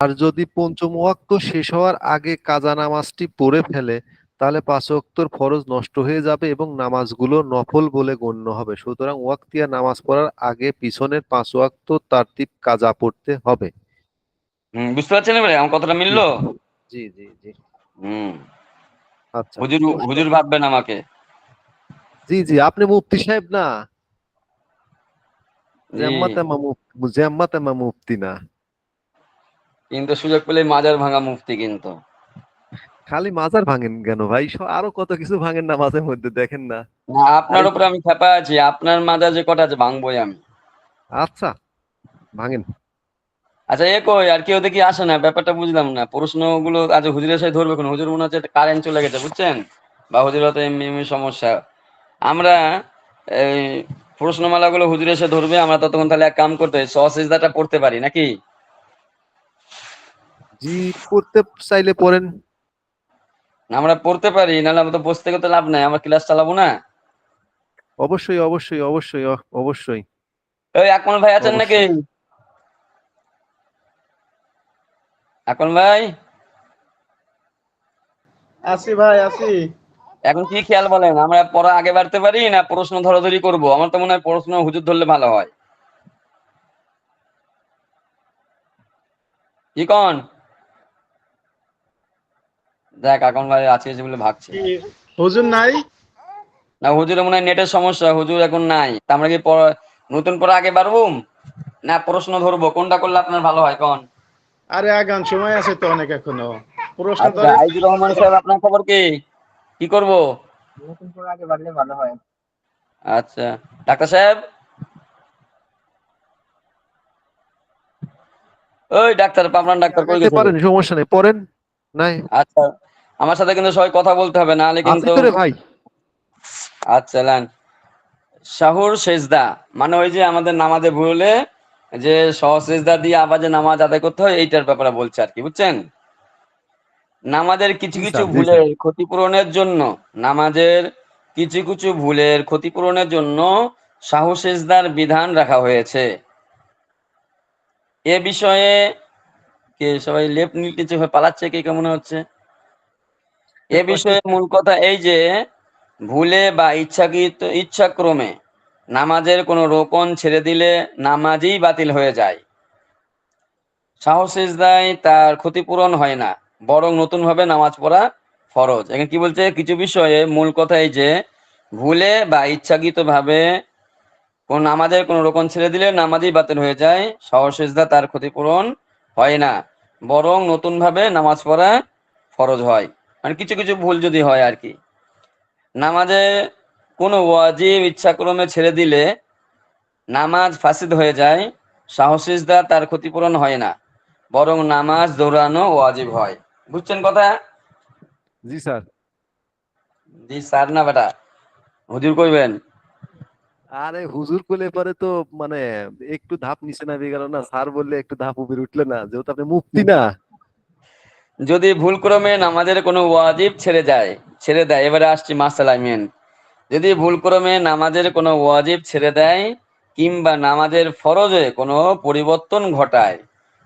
আর যদি পঞ্চম ওয়াক্ত শেষ হওয়ার আগে কাজা নামাজটি পড়ে ফেলে তাহলে পাঁচ ওয়াক্তর ফরজ নষ্ট হয়ে যাবে এবং নামাজগুলো নফল বলে গণ্য হবে। সুতরাং ওয়াক্তিয়া নামাজ পড়ার আগে পিছনের পাঁচ ওয়াক্ত তারতিব কাজা পড়তে হবে। বুঝতে পারছেন এবারে? আমার কথাটা মিললো? জি জি জি। হুম। আচ্ছা। হুজুর হুজুর ভাববেন আমাকে। জি জি আপনি মুফতি সাহেব না? জি, জাম্মাতামা মুফতি জাম্মাতামা মুফতি না। কিন্তু সুযোগ পেলে মাজার ভাঙা মুফতি কিন্তু। খালি মাজার ভাঙেন কেন ভাই? আরও কত কিছু ভাঙেন না মাঝে মধ্যে দেখেন না। না আপনার উপরে আমি খেপা আছি আপনার মাজার যে কটা আছে ভাঙবই আমি। আচ্ছা ভাঙেন। আচ্ছা এ কই আর কেউ দেখি আসে না ব্যাপারটা বুঝলাম না। প্রশ্নগুলো আজ হুজুরের সাথে ধরবে কোন হুজুর মনে হচ্ছে কারেন্ট চলে গেছে বুঝছেন? বা হুজুর হয়তো এমনি এমনি সমস্যা। আমরা এই প্রশ্নমালাগুলো হুজুরের সাথে ধরবে আমরা ততক্ষণ তাহলে এক কাম করতে সহসিজদাটা পড়তে পারি নাকি? জি পড়তে চাইলে পড়েন। আমরা পড়তে পারি নাহলে আমরা তো বসতে করতে লাভ নাই আমরা ক্লাস চালাবো না। অবশ্যই অবশ্যই অবশ্যই অবশ্যই। ওই আকমল ভাই আছেন নাকি? আকমল ভাই? আছি ভাই আছি এখন কি খেয়াল বলেন আমরা পড়া আগে বাড়তে পারি না প্রশ্ন ধরাধরি করব? আমার তো মনে হয় প্রশ্ন হুজুর ধরলে ভালো হয়। কি কন? দেখ এখন ভাই আছে আছে বলে ভাগছে। হুজুর নাই? না হুজুরের মনে হয় নেটের সমস্যা হুজুর এখন নাই। তা আমরা কি নতুন পড়া আগে বাড়বো না প্রশ্ন ধরবো কোনটা করলে আপনার ভালো হয় কন? আরে আগান সময় আছে তো অনেক এখনও। প্রশ্ন আচ্ছা ধরে আইজুর রহমান সাহেব আপনার খবর কি? কি করব? নতুন করে আগে বাড়লে ভালো হয়। আচ্ছা ডাক্তার সাহেব? ওই ডাক্তার পাবনান ডাক্তার কই গেছেন পারেন সমস্যা নেই পড়েন নাই। আচ্ছা। আমার সাথে কিন্তু সবাই কথা বলতে হবে নাহলে আছে কিন্তু ভাই। আচ্ছা লান শাহুর সেজদা মানে ওই যে আমাদের নামাজে ভুলে যে সহসেজদা দিয়ে আবার যে নামাজ আদায় করতে হয় এইটার ব্যাপারে বলছে আর কি বুঝছেন? নামাজের কিছু কিছু ভুলের ক্ষতিপূরণের জন্য নামাজের কিছু কিছু ভুলের ক্ষতিপূরণের জন্য শাহু সেজদার বিধান রাখা হয়েছে। এ বিষয়ে কে সবাই লেফট নিচে হয়ে পালাচ্ছে কে কেমন হচ্ছে? এ বিষয়ে মূল কথা এই যে, ভুলে বা ইচ্ছাকৃত, ইচ্ছাক্রমে নামাজের কোনো রোকন ছেড়ে দিলে নামাজই বাতিল হয়ে যায়। সাহসিজদায় তার ক্ষতিপূরণ হয় না, বরং নতুন ভাবে নামাজ পড়া ফরজ। এখানে কি বলছে? কিছু বিষয়ে মূল কথা এই যে, ভুলে বা ইচ্ছাকৃত ভাবে কোন নামাজের কোনো রোকন ছেড়ে দিলে নামাজই বাতিল হয়ে যায় সহসিজদা তার ক্ষতিপূরণ হয় না, বরং নতুন ভাবে নামাজ পড়া ফরজ হয়। মানে কিছু কিছু ভুল যদি হয় আর কি। নামাজে কোনো ওয়াজিব ইচ্ছাক্রমে ছেড়ে দিলে নামাজ ফাসিদ হয়ে যায় সাহসিজদা তার ক্ষতিপূরণ হয় না বরং নামাজ দৌড়ানো ওয়াজিব হয়। বুঝছেন কথা? জি স্যার। জি স্যার না বেটা? হুজুর কইবেন। আরে হুজুর কোলে পরে তো মানে একটু ধাপ নিচে নামে গেল না স্যার বললে একটু ধাপ উপরে উঠলে না যেহেতু আপনি মুক্তি না। যদি ভুলক্রমে নামাজের কোনো ওয়াজিব ছেড়ে যায়, ছেড়ে দেয়, এবারে আসছি মাসালা মেন যদি ভুলক্রমে নামাজের কোনো ওয়াজিব ছেড়ে দেয়, কিংবা নামাজের ফরজে কোনো পরিবর্তন ঘটায়,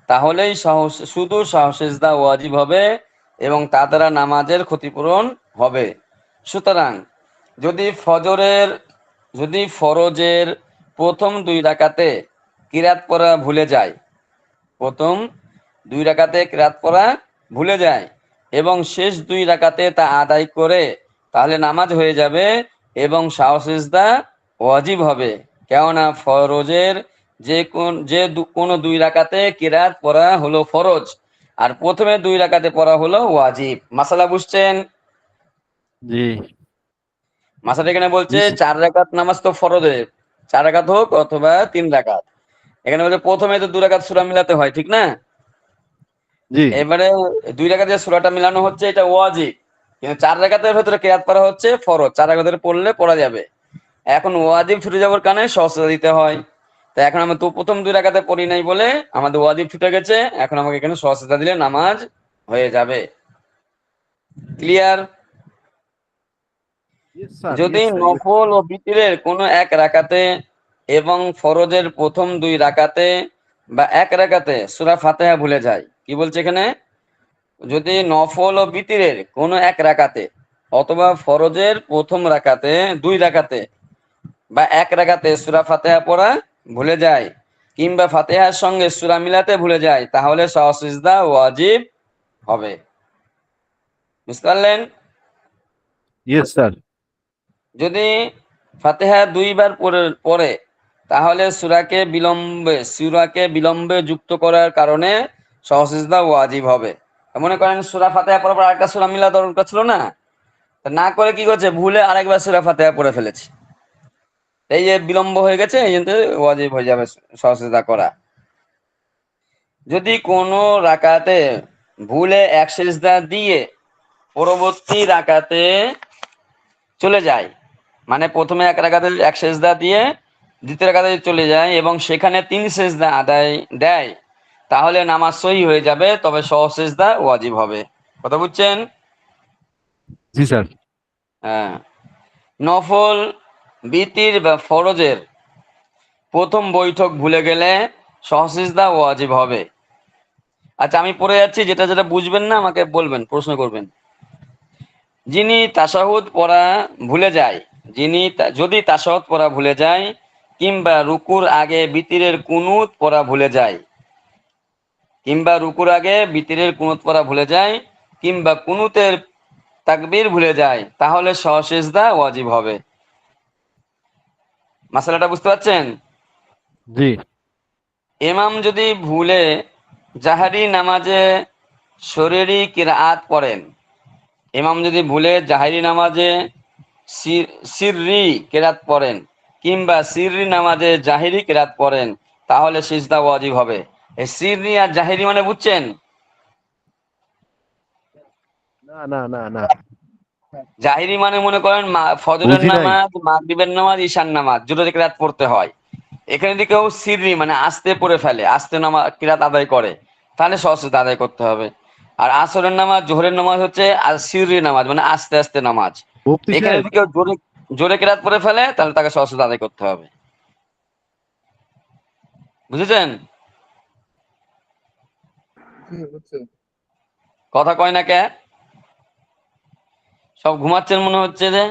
তাহলেই সাহস, শুধু সাহসেজদা ওয়াজিব হবে এবং তা দ্বারা নামাজের ক্ষতিপূরণ হবে। সুতরাং যদি ফজরের, যদি ফরজের প্রথম দুই রাকাতে কিরাত পড়া ভুলে যায়, প্রথম দুই রাকাতে কিরাত পড়া ভুলে যায় এবং শেষ দুই রাকাতে তা আদায় করে তাহলে নামাজ হয়ে যাবে এবং সাহসিজদা ওয়াজিব হবে। কেননা ফরজের যে কোন যে কোনো দুই রাকাতে কিরাত পড়া হলো ফরজ আর প্রথমে দুই রাকাতে পড়া হলো ওয়াজিব। মাসালা বুঝছেন? জি। মাসালা এখানে বলছে চার রাকাত নামাজ তো ফরজের চার রাকাত হোক অথবা তিন রাকাত। এখানে বলছে প্রথমে তো দু রাকাত সূরা মিলাতে হয় ঠিক না? এবারে দুই রাকাতের সূরাটা মিলানো হচ্ছে এটা ওয়াজিব। কিন্তু চার রাকাতের ভেতরে কেয়াত পড়া হচ্ছে ফরজ চার রাকাতের পড়লে পড়া যাবে। এখন ওয়াজিব ছুটে যাওয়ার কারণে সহজতা দিতে হয়। তো এখন আমরা তো প্রথম দুই রাকাতে পড়ি নাই বলে আমাদের ওয়াজিব ছুটে গেছে এখন আমাকে এখানে সহজতা দিলে নামাজ হয়ে যাবে। ক্লিয়ার যদি. নফল ও বিতিরের কোনো এক রাকাতে এবং ফরজের প্রথম দুই রাকাতে বা এক রাকাতে সূরা ফাতেহা ভুলে যায় কি বলছে এখানে? যদি নফল ও বিতিরের কোনো এক রাকাতে অথবা ফরজের প্রথম রাকাতে দুই রাকাতে বা এক রাকাতে সুরা ফাতেহা পড়া ভুলে যায় কিংবা ফাতেহার সঙ্গে সুরা মিলাতে ভুলে যায় তাহলে সহসিজদা ওয়াজিব হবে। বুঝতে পারলেন? ইয়েস স্যার যদি ফাতেহা দুইবার পরে তাহলে সুরাকে বিলম্বে সুরাকে বিলম্বে যুক্ত করার কারণে সহসিজদা ওয়াজিব হবে। মনে করেন সুরা ফাতেহা পড়ার পর আরেকটা সুরা মিলা দরকার ছিল না? না করে কি করছে? ভুলে আরেকবার সুরা ফাতেহা পড়ে ফেলেছে। এই যে বিলম্ব হয়ে গেছে, এই জন্য ওয়াজিব হয়ে যাবে সহসিজদা করা। যদি কোনো রাকাতে ভুলে এক সেজদা দিয়ে পরবর্তী রাকাতে চলে যায় মানে প্রথমে এক রাকাতে এক সেজদা দিয়ে দ্বিতীয় রাকাতে চলে যায় এবং সেখানে তিন সেজদা আদায় দেয় তাহলে নামাজ সহি হয়ে যাবে তবে সহ সেজদা ওয়াজিব হবে। কথা বুঝছেন? জি স্যার। হ্যাঁ। নফল বিতির বা ফরজের প্রথম বৈঠক ভুলে গেলে সহসিজদা ওয়াজিব হবে। আচ্ছা আমি পড়ে যাচ্ছি যেটা যেটা বুঝবেন না আমাকে বলবেন প্রশ্ন করবেন। যিনি তাসাহুদ পড়া ভুলে যায় যিনি যদি তাসাহুদ পড়া ভুলে যায় কিংবা রুকুর আগে বিতিরের কুনুত পড়া ভুলে যায় কিংবা রুকুর আগে বিতিরের কুনুত পড়া ভুলে যায় কিংবা কুনুতের তাকবির ভুলে যায় তাহলে সহসেজদা ওয়াজিব হবে। মাসালাটা বুঝতে পারছেন? জি। ইমাম যদি ভুলে জাহারি নামাজে শরীরি কিরাত পড়েন ইমাম যদি ভুলে জাহারি নামাজে সির- সিররি কেরাত পড়েন কিংবা সিররি নামাজে জাহিরি কেরাত পড়েন তাহলে সিজদা ওয়াজিব হবে। সিররি আর জাহিরি মানে বুঝছেন? না না না না। জাহিরি মানে মনে করেন ফজরের নামাজ মাগরিবের নামাজ ঈশান নামাজ দুটো কিরাত পড়তে হয়। এখানে যদি কেউ সিররি মানে আস্তে পড়ে ফেলে আস্তে নামাজ কিরাত আদায় করে তাহলে সহসিদ্ধ আদায় করতে হবে। আর আসরের নামাজ জোহরের নামাজ হচ্ছে আর সিররি নামাজ মানে আস্তে আস্তে নামাজ। এখানে যদি কেউ জোরে জোরে কিরাত পড়ে ফেলে তাহলে তাকে সহসিদ্ধ আদায় করতে হবে। বুঝেছেন? কথা কয় না কে? সব ঘুমাচ্ছেন মনে হচ্ছে যে?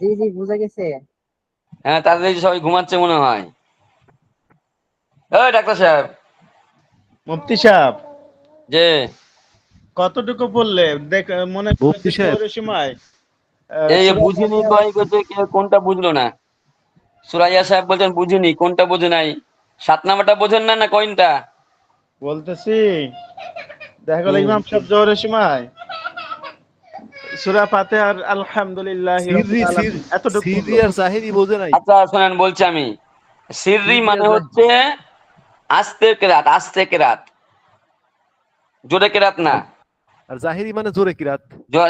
জি জি বুঝে গেছে। হ্যাঁ তাদের সবাই ঘুমাচ্ছে মনে হয়। ওই ডাক্তার সাহেব। মুফতি সাহেব। যে কতটুকু পড়লে দেখ মনে মুফতি সাহেব। সময় এই বুঝিনি কয় করছে কে কোনটা বুঝলো না? সুরাইয়া সাহেব বলছেন বুঝিনি কোনটা বোঝে নাই? সাত নাম্বারটা বোঝেন না না কোনটা বলতেছি দেখা গেল ইমাম সাহেব জোহরের সময়। সুরা ফাতিহার আলহামদুলিল্লাহ এতটুকু সিররি আর জাহিরি বোঝে নাই। আচ্ছা শোনেন বলছি আমি। সিররি মানে হচ্ছে আস্তে কেরাত আস্তে কেরাত। জোরে কেরাত না। আর জাহিরি মানে জোরে কিরাত।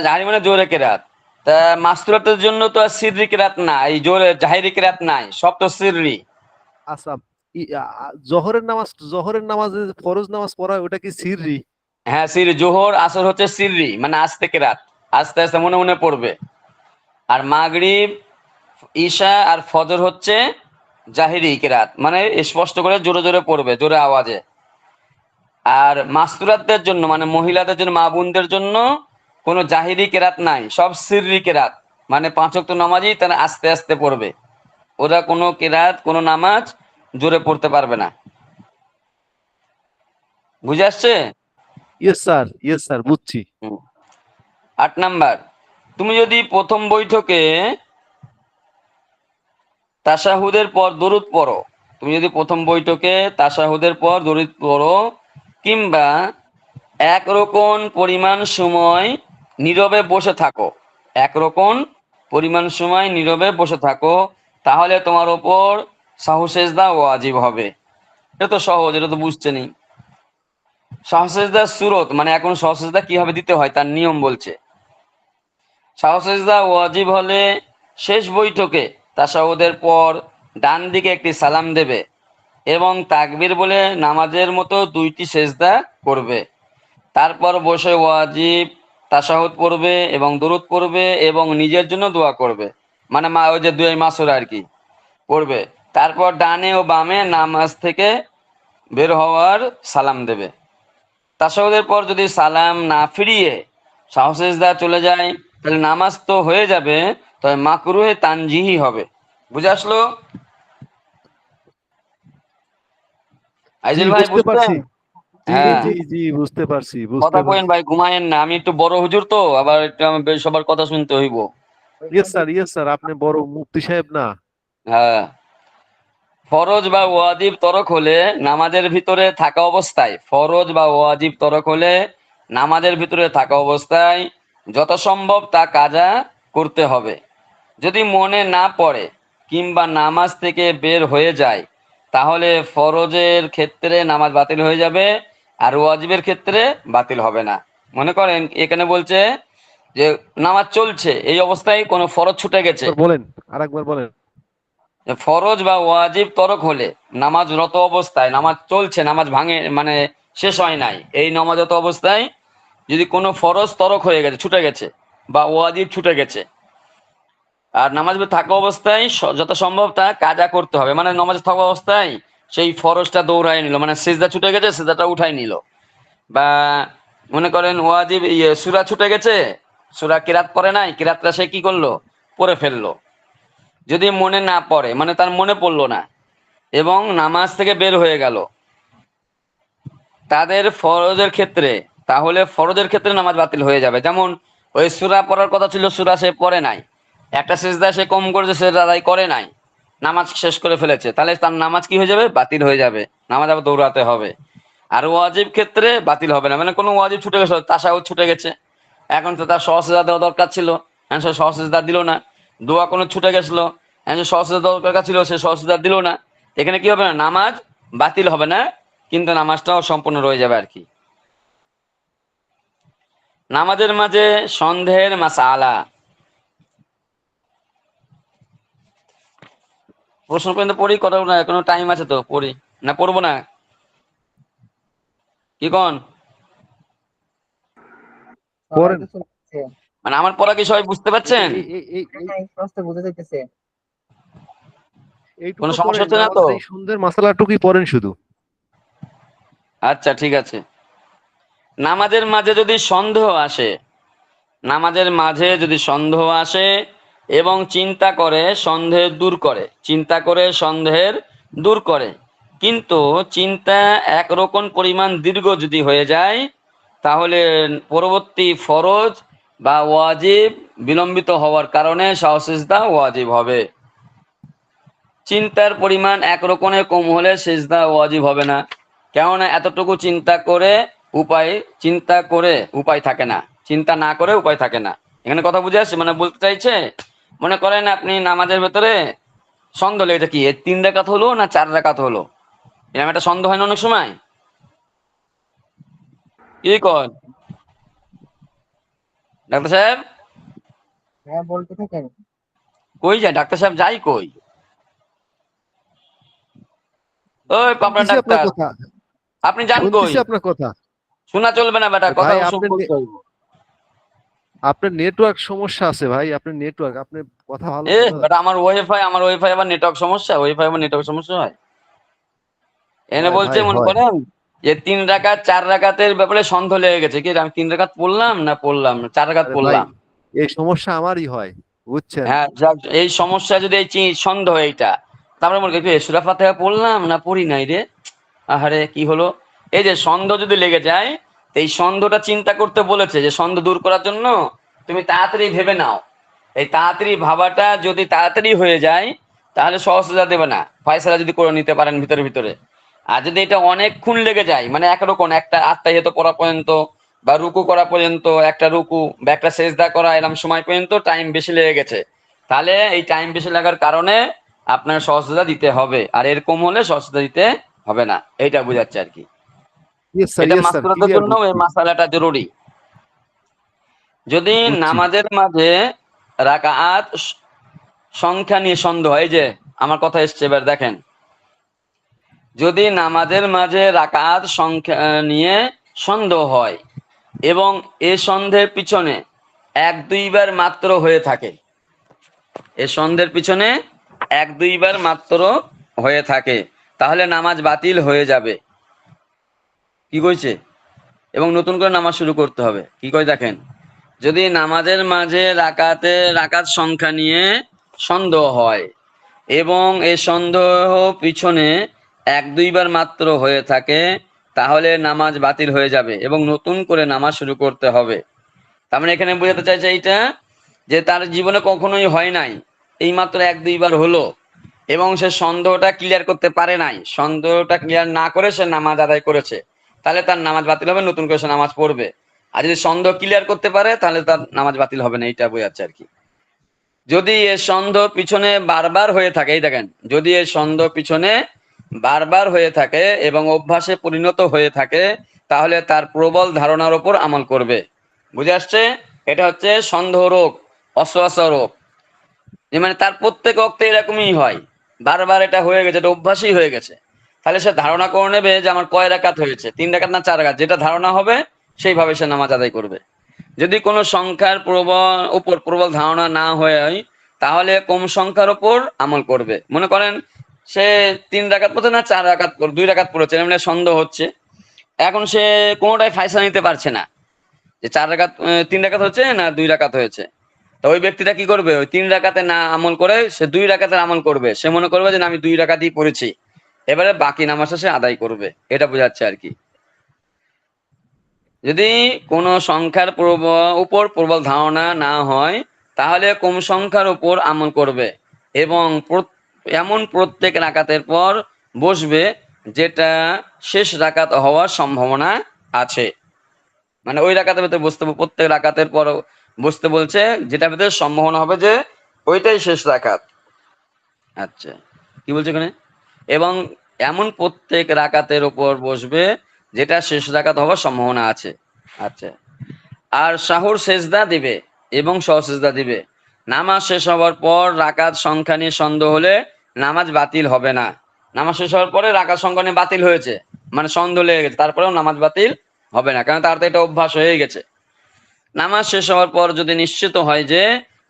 জাহিরি মানে জোরে কেরাত। তা মাস্তুরাতের জন্য তো আর সিররি কেরাত না এই জোরে জাহিরি কেরাত নাই সব তো সিররি। আচ্ছা ই- আ- আ- জহরের নামাজ, জহরের নামাজে ফরজ নামাজ পড়া, ওটা কি সিররি? হ্যাঁ সির জোহর, আসর হচ্ছে সিররি মানে আস্তে কেরাত আস্তে আস্তে মনে মনে পড়বে। আর মাগরিব, ঈশা আর ফজর হচ্ছে জাহিরি কেরাত মানে স্পষ্ট করে জোরে জোরে পড়বে, জোরে আওয়াজে। আর মাস্তুরাতদের জন্য মানে মহিলাদের জন্য, মা বোনদের জন্য কোনো জাহিরি কেরাত নাই। সব সিররি কেরাত মানে পাঁচ ওয়াক্ত নামাজই তারা আস্তে আস্তে পড়বে। ওরা কোনো কেরাত কোনো নামাজ জোরে পড়তে পারবে না। বুঝে আসছে? ইয়েস স্যার ইয়েস স্যার বুঝছি। আট নাম্বার। তুমি যদি প্রথম বৈঠকে তাসাহুদের পর দরুদ পড়ো তুমি যদি প্রথম বৈঠকে তাসাহুদের পর দরুদ পড়ো কিংবা একরকম পরিমাণ সময় নীরবে বসে থাকো একরকম পরিমাণ সময় নীরবে বসে থাকো তাহলে তোমার ওপর সাহসেজদা ওয়াজিব হবে। এটা তো সহজ, এটা তো বুঝছেনই সাহসেজদার সুরত মানে এখন সহসেজদা কীভাবে দিতে হয় তার নিয়ম বলছে। সাহসেজদা ওয়াজিব হলে শেষ বৈঠকে তাসাউদের পর ডান দিকে একটি সালাম দেবে এবং তাকবির বলে নামাজের মতো দুইটি সেজদা করবে। তারপর বসে ওয়াজিব, তাসাহুদ পড়বে এবং দরুদ পড়বে এবং নিজের জন্য দোয়া করবে। মানে মা, ওই যে দুই মাসুর আর কি, পড়বে। তারপর ডানে ও বামে নামাজ থেকে বের হওয়ার সালাম দেবে। তাসাহুদের পর যদি সালাম না ফিরিয়ে সাহসেজদা চলে যায় তাহলে নামাজ তো হয়ে যাবে তবে মাকরুহে তানজিহি হবে। বুঝে আসলো? আইজুল ভাই বুঝতে বুঝতে পারছি কথা ঘুমায়েন না আমি একটু বড় হুজুর তো আবার একটু আমি সবার কথা শুনতে হইব। ইয়েস স্যার ইয়েস স্যার আপনি বড় মুফতি সাহেব না? হ্যাঁ। ফরজ বা ওয়াজিব তরক হলে নামাজের ভিতরে থাকা অবস্থায়, ফরজ বা ওয়াজিব তরক হলে নামাজের ভিতরে থাকা অবস্থায় যত সম্ভব তা কাজা করতে হবে। যদি মনে না পড়ে কিংবা নামাজ থেকে বের হয়ে যায়, তাহলে ফরজের ক্ষেত্রে নামাজ বাতিল হয়ে যাবে আর ওয়াজিবের ক্ষেত্রে বাতিল হবে না। মনে করেন, এখানে বলছে যে, নামাজ চলছে, এই অবস্থায় কোনো ফরজ ছুটে গেছে। বলেন, আরেকবার বলেন। ফরজ বা ওয়াজিব তরক হলে নামাজরত অবস্থায়, নামাজ চলছে, নামাজ ভাঙে মানে শেষ হয় নাই। এই নামাজরত অবস্থায় যদি কোনো ফরজ তরক হয়ে গেছে, ছুটে গেছে বা ওয়াজিব ছুটে গেছে, আর নামাজ থাকা অবস্থায় যত সম্ভব তা কাজা করতে হবে। মানে নামাজ থাকা অবস্থায় সেই ফরজটা দৌড়াই নিল মানে সেজদা ছুটে গেছে, সেজদাটা উঠাই নিল। বা মনে করেন ওয়াজিব ইয়ে সুরা ছুটে গেছে, সুরা কিরাত পড়ে নাই, কিরাতটা সে কি করল? পড়ে ফেলল। যদি মনে না পড়ে মানে তার মনে পড়ল না, এবং নামাজ থেকে বের হয়ে গেল, তাদের ফরজের ক্ষেত্রে, তাহলে ফরজের ক্ষেত্রে নামাজ বাতিল হয়ে যাবে। যেমন, ওই সুরা পড়ার কথা ছিল, সুরা সে পড়ে নাই। একটা সেজদা সে কম করেছে, সে আদায় করে নাই। নামাজ শেষ করে ফেলেছে। তাহলে তার নামাজ কি হয়ে যাবে? বাতিল হয়ে যাবে। নামাজ আবার দৌড়াতে হবে। আর ওয়াজিব ক্ষেত্রে বাতিল হবে না। মানে কোনো ওয়াজিব ছুটে গেছে তাসাও ছুটে গেছে। এখন তো তার সহসেজা দেওয়া দরকার ছিল। এখন সে সহসেজা দিল না। দোয়া কোনো ছুটে গেছিল। এখন যে ছিল, সে সহসেজা দিল না। এখানে কি হবে না, নামাজ বাতিল হবে না, কিন্তু নামাজটাও সম্পূর্ণ রয়ে যাবে আর কি নামাজের মাঝে সন্দেহের মাসালা। প্রশ্ন পর্যন্ত পড়ি, কথা না, কোনো টাইম আছে তো, পড়ি। না, পড়ব না? কি কন? মানে আমার পড়া কি সবাই বুঝতে পারছেন? কোনো সমস্যা হচ্ছে না তো? সন্ধ্যের মশলাটুকুই পড়েন শুধু। আচ্ছা ঠিক আছে। নামাজের মাঝে যদি সন্দেহ আসে নামাজের মাঝে যদি সন্দেহ আসে এবং চিন্তা করে সন্দেহ দূর করে চিন্তা করে সন্দেহের দূর করে কিন্তু চিন্তা একরকম পরিমাণ দীর্ঘ যদি হয়ে যায় তাহলে পরবর্তী ফরজ বা ওয়াজিব বিলম্বিত হওয়ার কারণে সাহসিজদা ওয়াজিব হবে। চিন্তার পরিমাণ একরকমের কম হলে সেজদা ওয়াজিব হবে না। কেননা এতটুকু চিন্তা করে উপায়, চিন্তা করে উপায় থাকে না। চিন্তা না করে উপায় থাকে না। এখানে কথা বুঝে আসছে? মানে বলতে চাইছে, মনে করেন আপনি নামাজের ভেতরে সন্দেহ লেগেছে কি তিন রেখাত হলো না চার রেখাত হলো? এরকম একটা সন্দেহ হয় না অনেক সময়? কি কর ডাক্তার সাহেব? হ্যাঁ বলতে থাকেন কই যায়? ডাক্তার সাহেব যাই কই? ওই পাপড়া ডাক্তার। আপনি যান কই? আপনার কথা? শোনা চলবে না বেটা কথা। আপনার নেটওয়ার্ক সমস্যা আছে ভাই আপনার নেটওয়ার্ক আপনি কথা ভালো এ বেটা আমার ওয়াইফাই আমার ওয়াইফাই আবার নেটওয়ার্ক সমস্যা ওয়াইফাই আবার নেটওয়ার্ক সমস্যা হয়। এনে বলছে মনে করেন যে তিন রাকাত চার রাকাতের ব্যাপারে সন্দেহ লেগে গেছে। কি আমি তিন রাকাত পড়লাম না পড়লাম? না চার রাকাত পড়লাম? এই সমস্যা আমারই হয় বুঝছেন? হ্যাঁ এই সমস্যা যদি এই সন্দেহ এইটা। তারপরে মনে করি সুরা ফাতিহা পড়লাম না পড়ি নাই রে? আহারে কি হলো? এই যে সন্দেহ যদি লেগে যায় এই সন্দেহটা চিন্তা করতে বলেছে যে সন্দেহ দূর করার জন্য তুমি তাড়াতাড়ি ভেবে নাও। এই তাড়াতাড়ি ভাবাটা যদি তাড়াতাড়ি হয়ে যায় তাহলে সহজতা দেবে না। ফয়সালা যদি করে নিতে পারেন ভিতরে ভিতরে। আর যদি এটা অনেকক্ষণ লেগে যায় মানে একরকম একটা আত্মাহিত করা পর্যন্ত বা রুকু করা পর্যন্ত একটা রুকু বা একটা সেজদা করা এরকম সময় পর্যন্ত টাইম বেশি লেগে গেছে। তাহলে এই টাইম বেশি লাগার কারণে আপনার সহজতা দিতে হবে। আর এরকম হলে সহজতা দিতে হবে না। এইটা বোঝাচ্ছে আর কি। এটা জন্য এই মাসালাটা জরুরি। যদি নামাজের মাঝে রাকাত সংখ্যা নিয়ে সন্দেহ এই যে আমার কথা এসছে এবার দেখেন। যদি নামাজের মাঝে রাকাত সংখ্যা নিয়ে সন্দেহ হয় এবং এ সন্দেহের পিছনে এক দুইবার মাত্র হয়ে থাকে, এ সন্দেহের পিছনে এক দুইবার মাত্র হয়ে থাকে, তাহলে নামাজ বাতিল হয়ে যাবে। কি কইছে? এবং নতুন করে নামাজ শুরু করতে হবে। কি করে দেখেন? যদি নামাজের মাঝে রাকাতে, রাকাত সংখ্যা নিয়ে সন্দেহ হয় এবং এ সন্দেহ পিছনে এক দুইবার মাত্র হয়ে থাকে, তাহলে নামাজ বাতিল হয়ে যাবে এবং নতুন করে নামাজ শুরু করতে হবে। তার মানে এখানে বোঝাতে চাইছে এইটা যে তার জীবনে কখনোই হয় নাই। এই মাত্র এক দুইবার হলো এবং সে সন্দেহটা ক্লিয়ার করতে পারে নাই। সন্দেহটা ক্লিয়ার না করে সে নামাজ আদায় করেছে। তাহলে তার নামাজ বাতিল হবে, নতুন করে সে নামাজ পড়বে। আর যদি সন্দেহ ক্লিয়ার করতে পারে, তাহলে তার নামাজ বাতিল হবে না, এইটা বোঝাচ্ছে আর কি। যদি এ সন্দেহ পিছনে বারবার হয়ে থাকে, এই দেখেন, যদি এ সন্দেহ পিছনে বারবার হয়ে থাকে এবং অভ্যাসে পরিণত হয়ে থাকে, তাহলে তার প্রবল ধারণার ওপর আমল করবে। বুঝে আসছে? এটা হচ্ছে সন্দেহ রোগ, অশ্বাস রোগ। মানে তার প্রত্যেক অক্তে এরকমই হয়। বারবার এটা হয়ে গেছে, এটা অভ্যাসই হয়ে গেছে। তাহলে সে ধারণা করে নেবে যে আমার কয় রাকাত হয়েছে, তিন রাকাত না চার রাকাত? যেটা ধারণা হবে, সেইভাবে সে নামাজ আদায় করবে। যদি কোনো সংখ্যার প্রবল উপর প্রবল ধারণা না হয় তাহলে কম সংখ্যার উপর আমল করবে। মনে করেন সে তিন রাকাত পড়ছে না, চার রাকাত দুই রাকাত পড়েছে মানে সন্দেহ হচ্ছে। এখন সে কোনোটাই ফায়সা নিতে পারছে না। যে চার রাকাত তিন রাকাত হচ্ছে না দুই রাকাত হয়েছে? তো ওই ব্যক্তিটা কি করবে? ওই তিন রাকাতে না আমল করে সে দুই রাকাতের আমল করবে। সে মনে করবে যে আমি দুই রাকাতই পড়েছি। এবারে বাকি নামাজটা সে আদায় করবে। এটা বোঝাচ্ছে আর কি। যদি কোনো সংখ্যার উপর প্রবল ধারণা না হয়, তাহলে কম সংখ্যার উপর আমল করবে এবং এমন প্রত্যেক রাকাতের পর বসবে যেটা শেষ রাকাত হওয়ার সম্ভাবনা আছে। মানে ওই রাকাতের ভেতরে বসতে প্রত্যেক রাকাতের পর বসতে বলছে যেটা ভেতরে সম্ভাবনা হবে যে ওইটাই শেষ রাকাত। আচ্ছা কি বলছে এখানে? এবং এমন প্রত্যেক রাকাতের উপর বসবে যেটা শেষ রাকাত হওয়ার সম্ভাবনা আছে। আচ্ছা আর শাহুর সেজদা দিবে এবং সহ সহসেজদা দিবে। নামাজ শেষ হওয়ার পর রাকাত সংখ্যা নিয়ে সন্দেহ হলে নামাজ বাতিল হবে না। নামাজ শেষ হওয়ার পরে রাকাত সংখ্যা বাতিল হয়েছে। মানে সন্দেহ লেগে গেছে। তারপরেও নামাজ বাতিল হবে না। কারণ তার তো এটা অভ্যাস হয়ে গেছে। নামাজ শেষ হওয়ার পর যদি নিশ্চিত হয় যে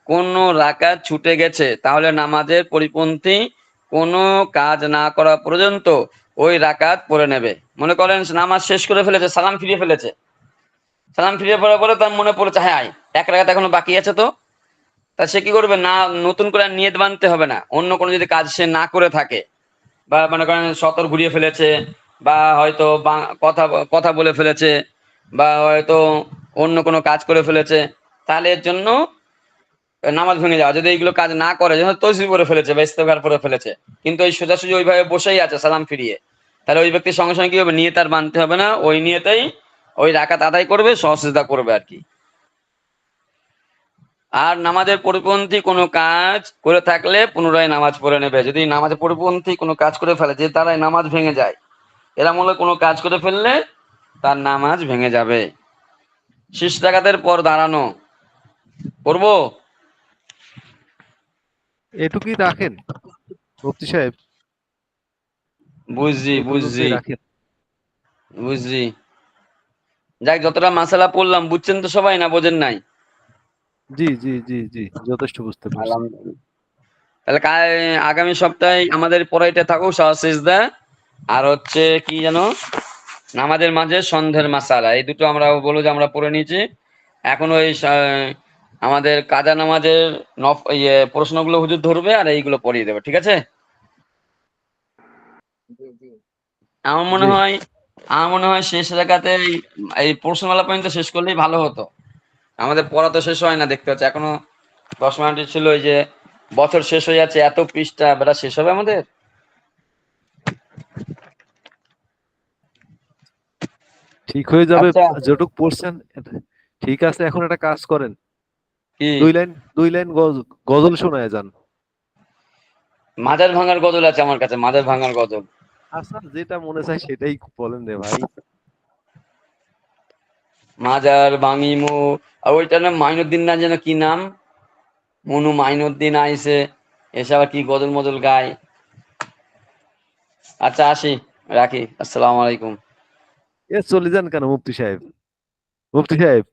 কোনো রাকাত ছুটে গেছে, তাহলে নামাজের পরিপন্থী কোনো কাজ না করা পর্যন্ত ওই রাকাত পড়ে নেবে। মনে করেন নামাজ শেষ করে ফেলেছে, সালাম ফিরিয়ে ফেলেছে। সালাম ফিরিয়ে পড়ার পরে তার মনে পড়েছে হ্যাঁ এক রাকাত এখনও বাকি আছে তো। তা সে কি করবে? না, নতুন করে নিয়ত বানতে হবে না। অন্য কোনো যদি কাজ সে না করে থাকে, বা মনে করেন সতর ঘুরিয়ে ফেলেছে, বা হয়তো কথা কথা বলে ফেলেছে, বা হয়তো অন্য কোনো কাজ করে ফেলেছে, তাহলে এর জন্য নামাজ ভেঙে যাওয়া। যদি এইগুলো কাজ না করে, যেন তসবি করে ফেলেছে বা ইস্তেফার করে ফেলেছে, কিন্তু ওই সোজাসুজি ওইভাবে বসেই আছে, সালাম ফিরিয়ে, তাহলে ওই ব্যক্তির সঙ্গে সঙ্গে কি হবে? নিয়ে তার মানতে হবে না। ওই নিয়েতেই ওই রাকাত আদায় করবে সহসিদ্ধা করবে আর কি। আর নামাজের পরিপন্থী কোনো কাজ করে থাকলে পুনরায় নামাজ পড়ে নেবে। যদি নামাজের পরিপন্থী কোনো কাজ করে ফেলে যে তারাই নামাজ ভেঙে যায় এরা মূলে কোনো কাজ করে ফেললে তার নামাজ ভেঙে যাবে। শেষ রাকাতের পর দাঁড়ানো। করব এটুকুই রাখেন মুফতি সাহেব। বুঝছি বুঝছি। বুঝছি। যাক যতটা মাসালা পড়লাম বুঝছেন তো সবাই না বোঝেন নাই? জি জি জি জি যথেষ্ট বুঝতে পারলাম তাহলে আগামী সপ্তাহে আমাদের পড়াইতে থাকুক সহসিজদা আর হচ্ছে কি জানো নামাজের মাঝে সন্ধ্যের মাসালা। এই দুটো আমরা বলো যে আমরা পড়ে নিয়েছি। এখন ওই আমাদের কাজা নামাজের ইয়ে প্রশ্নগুলো হুজুর ধরবে আর এইগুলো পড়িয়ে দেবে ঠিক আছে? আমার মনে হয় আমার মনে হয় শেষ রেখাতে এই- এই প্রশ্নমালা পর্যন্ত শেষ করলেই ভালো হতো। আমাদের পড়া তো শেষ হয় না দেখতে হচ্ছে। এখনও দশ মিনিট ছিল ওই যে বছর শেষ হয়ে যাচ্ছে এত পৃষ্ঠা বেটা শেষ হবে আমাদের? ঠিক হয়ে যাবে আচ্ছা। যেটুক পড়ছেন ঠিক আছে এখন একটা কাজ করেন। কি? দুই লাইন দুই লাইন গজ- গজল শোনায় যান। মাজার ভাঙার গজল আছে আমার কাছে মাজার ভাঙার গজল। আচ্ছা যেটা মনে চায় সেটাই বলেন রে ভাই। মাজার ভাঙিমু আর ওইটা না মাইনুদ্দিন না যেন কি নাম? মনু মাইনুদ্দিন আইসে এসে আবার কি গজল মজল গায়। আচ্ছা আসি, রাখি, আসসালামু আলাইকুম। এ চলে যান কেন, মুফতি সাহেব? মুফতি সাহেব